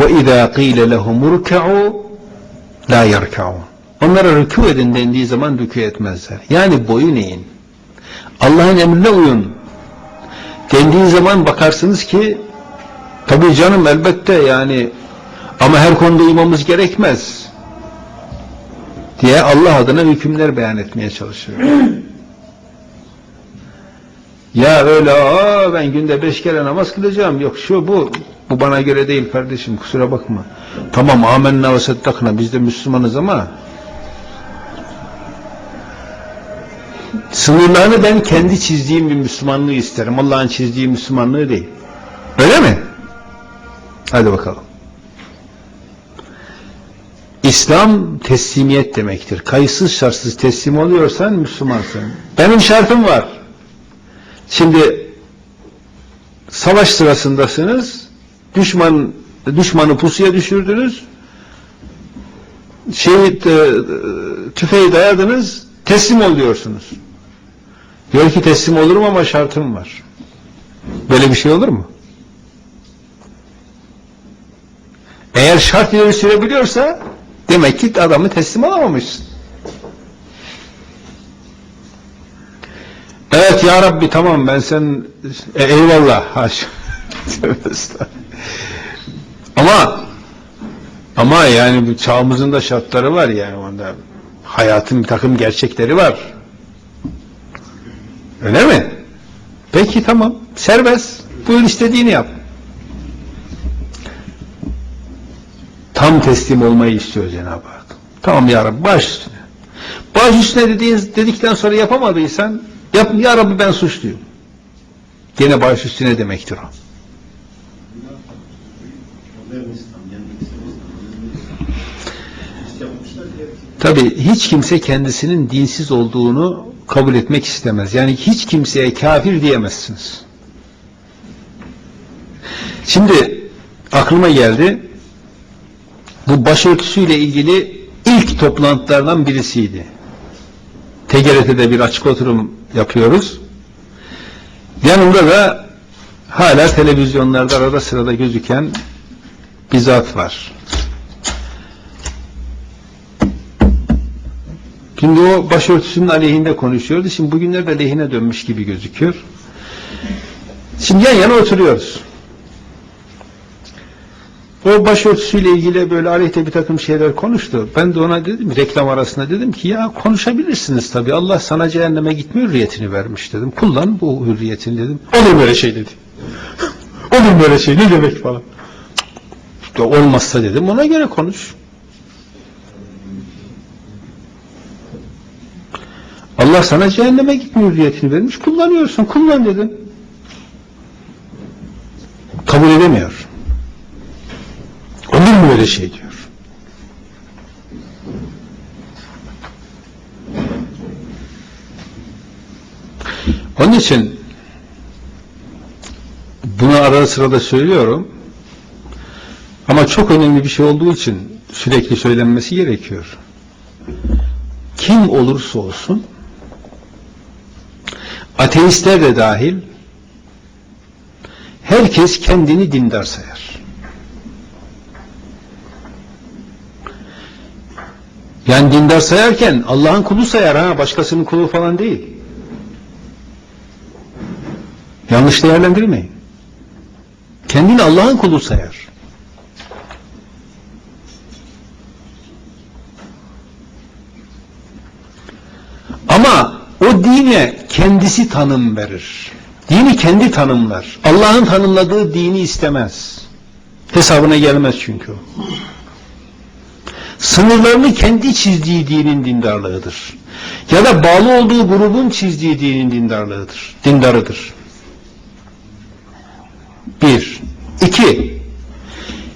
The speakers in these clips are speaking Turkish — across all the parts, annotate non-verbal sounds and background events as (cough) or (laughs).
وَاِذَا قِيلَ لَهُمُ رُكَعُوا لَا يَرْكَعُونَ Onlara rükû edin dendiği zaman rükû etmezler. Yani boyun eğin. Allah'ın emrine uyun. Dendiği zaman bakarsınız ki tabii canım elbette yani ama her konuda uymamız gerekmez diye Allah adına hükümler beyan etmeye çalışıyor. (clears throat) ya öyle aa ben günde beş kere namaz kılacağım yok şu bu bu bana göre değil kardeşim kusura bakma. Tamam amenna ve seddakna biz de Müslümanız ama sınırlarını ben kendi çizdiğim bir Müslümanlığı isterim. Allah'ın çizdiği Müslümanlığı değil. Öyle mi? Hadi bakalım. İslam teslimiyet demektir. Kayıtsız şartsız teslim oluyorsan Müslümansın. Benim şartım var. Şimdi savaş sırasındasınız. Düşman düşmanı pusuya düşürdünüz. Şey, e, tüfeği dayadınız. Teslim oluyorsunuz. Diyor ki teslim olurum ama şartım var. Böyle bir şey olur mu? Eğer şart ileri sürebiliyorsa demek ki adamı teslim alamamışsın. Evet ya Rabbi tamam ben sen e, eyvallah (laughs) haş. Ama ama yani bu çağımızın da şartları var yani onda hayatın bir takım gerçekleri var. Öyle mi? Peki tamam. Serbest. Buyur istediğini yap. Tam teslim olmayı istiyor Cenab-ı Hak. Tamam ya Rabbi baş üstüne. Baş üstüne dediğiniz, dedikten sonra yapamadıysan yap, ya Rabbi ben suçluyum. Gene baş üstüne demektir o. Tabi hiç kimse kendisinin dinsiz olduğunu kabul etmek istemez. Yani hiç kimseye kafir diyemezsiniz. Şimdi aklıma geldi. Bu başörtüsüyle ilgili ilk toplantılardan birisiydi. TGRT'de bir açık oturum yapıyoruz. Yanımda da hala televizyonlarda arada sırada gözüken bir zat var. Şimdi o başörtüsünün aleyhinde konuşuyordu. Şimdi bugünlerde lehine dönmüş gibi gözüküyor. Şimdi yan yana oturuyoruz. O başörtüsüyle ilgili böyle aleyhte bir takım şeyler konuştu. Ben de ona dedim, reklam arasında dedim ki ya konuşabilirsiniz tabii. Allah sana cehenneme gitme hürriyetini vermiş dedim. Kullan bu hürriyetini dedim. Olur böyle şey dedi. Olur böyle şey ne demek falan. İşte olmazsa dedim ona göre konuş. Allah sana cehenneme gitme hürriyetini vermiş. Kullanıyorsun. Kullan dedim. Kabul edemiyor. Olur mu öyle şey diyor. Onun için bunu arada sırada söylüyorum. Ama çok önemli bir şey olduğu için sürekli söylenmesi gerekiyor. Kim olursa olsun ateistler de dahil herkes kendini dindar sayar. Yani dindar sayarken Allah'ın kulu sayar ha başkasının kulu falan değil. Yanlış değerlendirmeyin. Kendini Allah'ın kulu sayar. Ama o dine kendisi tanım verir. Dini kendi tanımlar. Allah'ın tanımladığı dini istemez. Hesabına gelmez çünkü. Sınırlarını kendi çizdiği dinin dindarlığıdır. Ya da bağlı olduğu grubun çizdiği dinin dindarlığıdır. Dindarıdır. Bir. İki.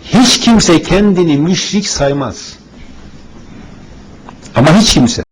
Hiç kimse kendini müşrik saymaz. Ama hiç kimse.